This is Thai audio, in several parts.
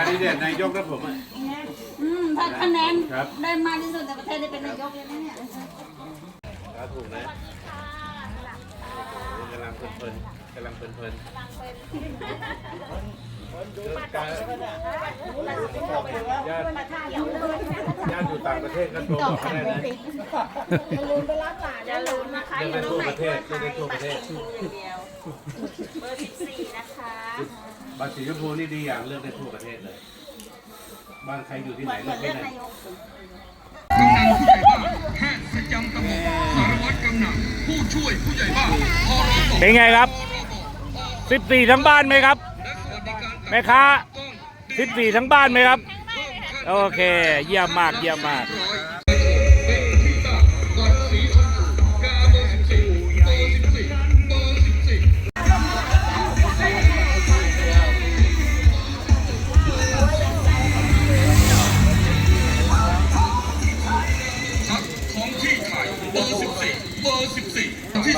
คนดิเดตนายกนะผมอะอืมถ้าคะแนนได้มากที่สุดในประเทศได้เป็นนายกเลยนะเนี่ยครับถูกนะกำลังเพลินๆกำลังเพลินๆการญาติญาติอยู่ต่างประเทศก็โทรบอกเขาได้นะอย่าลืมไปรับหลานอย่าลืมนะคะองได้ทั่วประเทศเรื่องได้ทั่วประเทศอย่างเดียวเบอร์สิบสี่นะคะ บัตรสีชมพูนี่ดีอย่างเลือกได้ทั่วประเทศเลย บ้านใครอยู่ที่ไหนเลือกที่ไหนกำนันผู้ใหญ่บ้านแพทย์ประจำตำบลสารวัตรกำนันผู้ช่วยผู้ใหญ่บ้านพรบเป็นไงครับ 14 ทั้งบ้านไหมครับและสวัสดิการแม่ค้าต้อง14 ทั้งบ้านไหมครับ โอเค เยี่ยมมาก เยี่ยมมากร้อยเ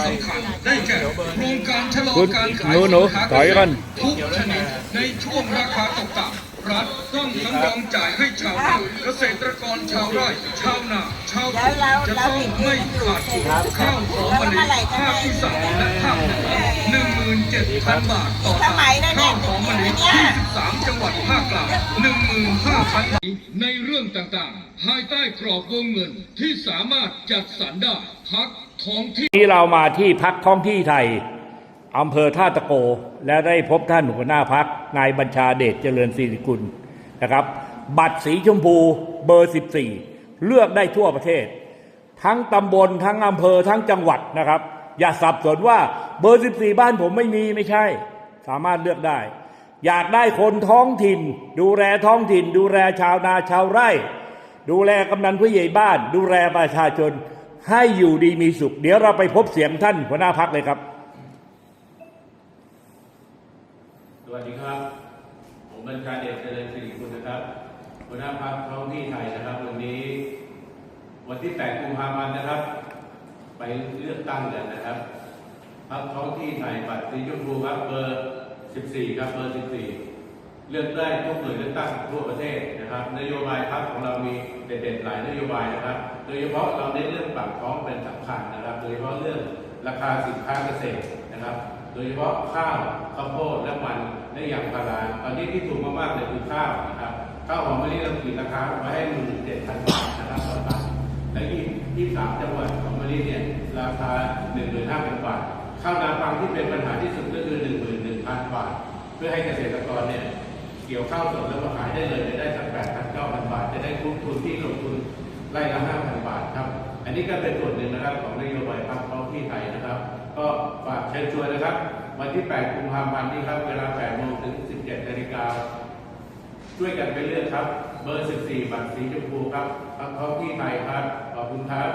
สำคัญได้แก่โครงการชะลอคุณการขายหนูหนูสิค้าถอยก่อนทุกชนิดในช่วงราคาตกต่ำรัฐต้องสำรองจ่ายให้ชาวนาเกษตรกรชาวไร่ ชาวนา ชาวสวนจะต้องไม่ขาดทุนข้าวหอมมะลิภาคอีสานและภาคเหนือ17,000บาทต่อตันข้าวหอมมะลิ23จังหวัดภาคกลาง15,000บาทในเรื่องต่างๆ ภายใต้กรอบวงเงินที่สามารถจัดสรรได้พัก ท้องที่เรามาที่พักท้องที่ไทยอำเภอท่าตะโก และได้พบท่านหัวหน้าพักนายบัญชาเดชเจริญศิริกุลนะครับ บัตรสีชมพูเบอร์ 14 เลือกได้ทั่วประเทศ ทั้งตำบลทั้งอำเภอทั้งจังหวัดนะครับ อย่าสับสนว่าเบอร์ 14 บ้านผมไม่มีไม่ใช่ สามารถเลือกได้ อยากได้คนท้องถิ่น ดูแลท้องถิ่น ดูแลชาวนาชาวไร่ ดูแลกำนันผู้ใหญ่บ้าน ดูแลประชาชน ให้อยู่ดีมีสุข เดี๋ยวเราไปพบเสียงท่านหัวหน้าพักเลยครับ สวัสดีครับ ผมบัญชาเดชเจริญสิริคุณนะครับ หัวหน้าพักท้องที่ไทยนะครับ วันนี้ วันที่ 8 กุมภาพันธ์นะครับ ไปเลือกตั้งกันนะครับพักท้องที่ไทยบัตรสีชมพูครับเบอร์ 14 ครับเบอร์ 14 เลือกได้ทุกหน่วยเลือกตั้งทั่วประเทศนะครับ นโยบายพักของเรามีเด่นๆหลายนโยบายนะครับ โดยเฉพาะเราเน้นเรื่องปากท้องเป็นสำคัญนะครับ โดยเฉพาะเรื่องราคาสินค้าเกษตรนะครับ โดยเฉพาะข้าวข้าวโพดและมันและยางพาราตอนนี้ที่ถูกมากๆเลยคือข้าวนะครับข้าวหอมมะลิเราขีดราคาไว้ให้หมื่นเจ็ดพันบาทนะครับต่อตันและยี่ที่สามจังหวัดของมะลิเนี่ยราคาหนึ่งหมื่นห้าพันบาทข้าวนาปังที่เป็นปัญหาที่สุดก็คือหนึ่งหมื่นหนึ่งพันบาท เพื่อให้เกษตรกร เกี่ยวข้าวสดแล้วมาขายได้เลยจะได้สักแปดพันเก้าพันบาท จะได้คุ้มทุนที่ลงทุนไร่ละห้าพันบาทครับ อันนี้ก็เป็นส่วนหนึ่งนะครับของนโยบายพรรคท้องที่ไทยนะครับ ก็ฝากเชิญชวนนะครับ วันที่ 8 กุมภาพันธ์นี้ครับ เวลา8โมงถึง 17นาฬิกาช่วยกันไปเลือกครับ เบอร์ 14 บัตรสีชมพูครับพักท้องที่ไทยครับ ขอบคุณครับ